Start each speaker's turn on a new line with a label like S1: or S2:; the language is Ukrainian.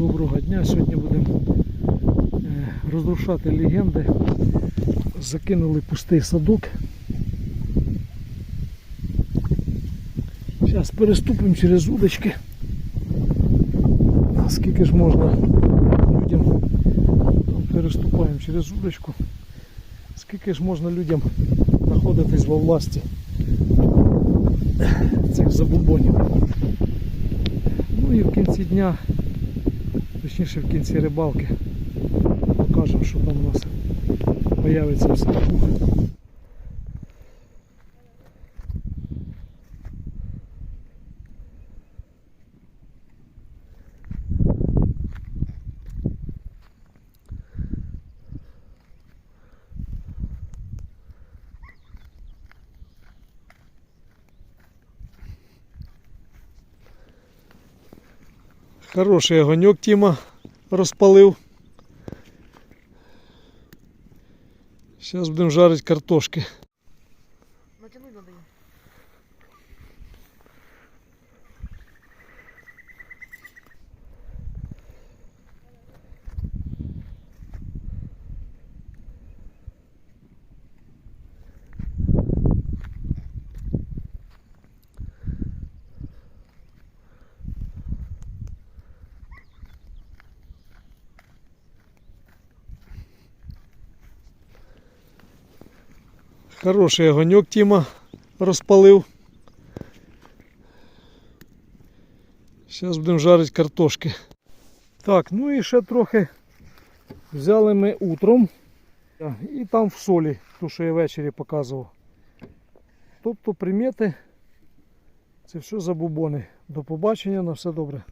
S1: Доброго дня. Сьогодні будемо е, розрушати легенди. Закинули пустий садок. Зараз переступимо через удочки. Скільки ж можна людям переступаємо через удочку. Скільки ж можна людям знаходитись во власті цих забубонів. Ну і в кінці дня, точніше в кінці рибалки, покажемо, що там у нас появиться в ставку. Хороший огоньок Тіма розпалив. Зараз будемо жарити картошки.
S2: Натянуть надо ее.
S1: Хороший огоньок Тіма розпалив. Зараз будемо жарити картошки. Так, ну і ще трохи взяли ми утром. І там в солі, ту, що я ввечері показував. Тобто примети це все забубони. До побачення, на все добре.